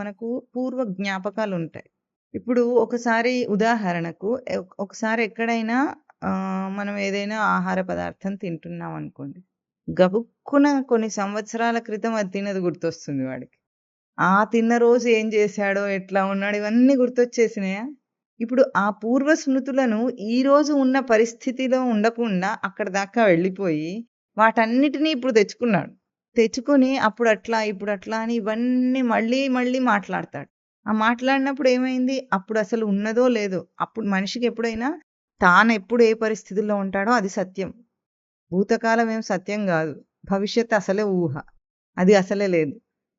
మనకు పూర్వ జ్ఞాపకాలు ఉంటాయి. ఇప్పుడు ఒకసారి ఉదాహరణకు ఒకసారి ఎక్కడైనా మనం ఏదైనా ఆహార పదార్థం తింటున్నాం అనుకోండి. గబుక్కున కొన్ని సంవత్సరాల క్రితం అది తిన్నది గుర్తొస్తుంది వాడికి. ఆ తిన్న రోజు ఏం చేశాడో, ఎట్లా ఉన్నాడు ఇవన్నీ గుర్తొచ్చేసినాయా? ఇప్పుడు ఆ పూర్వ స్మృతులను ఈరోజు ఉన్న పరిస్థితిలో ఉండకుండా అక్కడ దాకా వెళ్ళిపోయి, వాటన్నిటిని ఇప్పుడు తెచ్చుకున్నాడు. తెచ్చుకొని అప్పుడు అట్లా, ఇప్పుడు అట్లా అని ఇవన్నీ మళ్ళీ, మళ్ళీ మాట్లాడతాడు. ఆ మాట్లాడినప్పుడు ఏమైంది? అప్పుడు అసలు ఉన్నదో లేదో, అప్పుడు మనిషికి ఎప్పుడైనా తాను ఎప్పుడు ఏ పరిస్థితుల్లో ఉంటాడో అది సత్యం. భూతకాలం ఏం సత్యం కాదు భవిష్యత్ అసలే ఊహ. అది అసలే లేదు.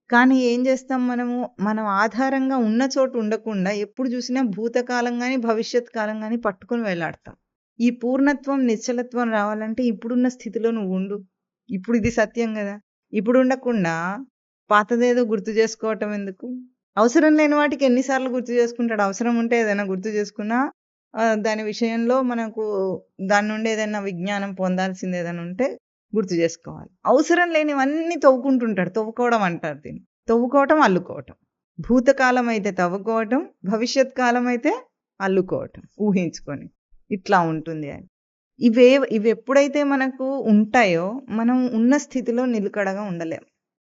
కానీ ఏం చేస్తాం మనము? మనం ఆధారంగా ఉన్న చోటు ఉండకుండా ఎప్పుడు చూసినా భూతకాలం కానీ భవిష్యత్ కాలం కానీ పట్టుకొని వెళ్ళాడతాం ఈ పూర్ణత్వం, నిశ్చలత్వం రావాలంటే ఇప్పుడున్న స్థితిలో నువ్వు ఉండు ఇప్పుడు ఇది సత్యం కదా ఇప్పుడు ఉండకుండా పాతదేదో గుర్తు చేసుకోవటం ఎందుకు? అవసరం లేని వాటికి ఎన్నిసార్లు గుర్తు చేసుకుంటాడు? అవసరం ఉంటే ఏదైనా గుర్తు చేసుకున్నా దాని విషయంలో మనకు దాని నుండి ఏదైనా విజ్ఞానం పొందాల్సింది ఏదైనా ఉంటే గుర్తు చేసుకోవాలి. అవసరం లేనివన్నీ తవ్వుకుంటుంటాడు. తవ్వుకోవడం అంటారు దీన్ని. తవ్వుకోవటం, అల్లుకోవటం. భూతకాలం అయితే తవ్వుకోవటం, భవిష్యత్ కాలం అయితే అల్లుకోవటం ఊహించుకొని. ఇట్లా ఉంటుంది అని. ఇవే ఇవి ఎప్పుడైతే మనకు ఉంటాయో, మనం ఉన్న స్థితిలో నిలకడగా ఉండలేం.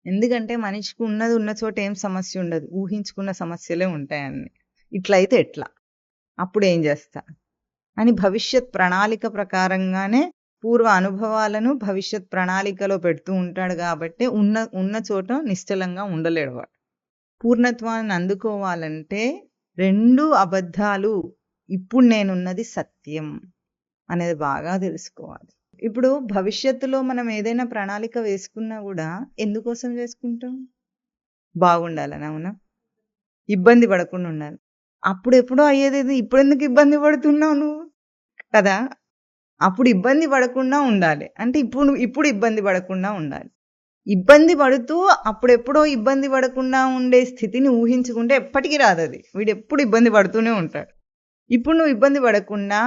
ఎందుకంటే మనిషికి ఉన్నది ఉన్న చోట ఏం సమస్య ఉండదు. ఊహించుకున్న సమస్యలే ఉంటాయి ఇట్లయితే ఎట్లా? అప్పుడు ఏం చేస్తా? అని భవిష్యత్ ప్రణాళిక ప్రకారంగానే పూర్వ అనుభవాలను భవిష్యత్ ప్రణాళికలో పెడుతూ ఉంటాడు కాబట్టి ఉన్న ఉన్న చోట నిశ్చలంగా ఉండలేడు వాడు. పూర్ణత్వాన్ని అందుకోవాలంటే రెండు అబద్ధాలు. ఇప్పుడు నేనున్నది సత్యం అనేది బాగా తెలుసుకోవాలి. ఇప్పుడు భవిష్యత్తులో మనం ఏదైనా ప్రణాళిక వేసుకున్నా కూడా ఎందుకోసం వేసుకుంటాం? బాగుండాలని అవునా? ఇబ్బంది పడకుండా ఉండాలి. అప్పుడు ఎప్పుడో అయ్యేది ఇప్పుడు ఎందుకు ఇబ్బంది పడుతున్నావు నువ్వు? కదా! అప్పుడు ఇబ్బంది పడకుండా ఉండాలి. అంటే ఇప్పుడు ఇప్పుడు ఇబ్బంది పడకుండా ఉండాలి. ఇబ్బంది పడుతూ అప్పుడెప్పుడో ఇబ్బంది పడకుండా ఉండే స్థితిని ఊహించుకుంటే ఎప్పటికీ రాదు అది వీడు వీడెప్పుడు ఇబ్బంది పడుతూనే ఉంటాడు. ఇప్పుడు నువ్వు ఇబ్బంది పడకుండా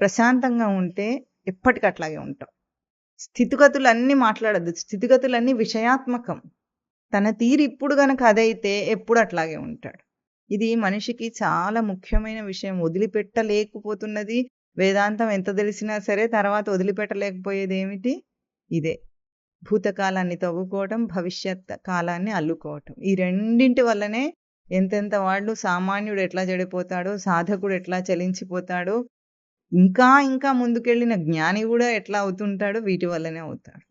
ప్రశాంతంగా ఉంటే ఎప్పటికట్లాగే ఉంటాం ఉంటావు. స్థితిగతులన్నీ మాట్లాడొద్దు. స్థితిగతులన్నీ విషయాత్మకం. తన తీరు ఇప్పుడు గనక అదైతే ఎప్పుడు అట్లాగే ఉంటాడు. ఇది మనిషికి చాలా ముఖ్యమైన విషయం. వదిలిపెట్టలేకపోతున్నది వేదాంతం ఎంత తెలిసినా సరే తర్వాత వదిలిపెట్టలేకపోయేదేమిటి? ఇదే. భూతకాలాన్ని తవ్వుకోవటం, భవిష్యత్ కాలాన్ని అల్లుకోవటం. ఈ రెండింటి వల్లనే ఎంతెంత వాళ్ళు సామాన్యుడు ఎట్లా చెడిపోతాడో, సాధకుడు ఎట్లా చలించిపోతాడో, ఇంకా ఇంకా ముందుకెళ్ళిన జ్ఞాని కూడా ఎట్లా అవుతుంటాడో వీటి వల్లనే అవుతాడు.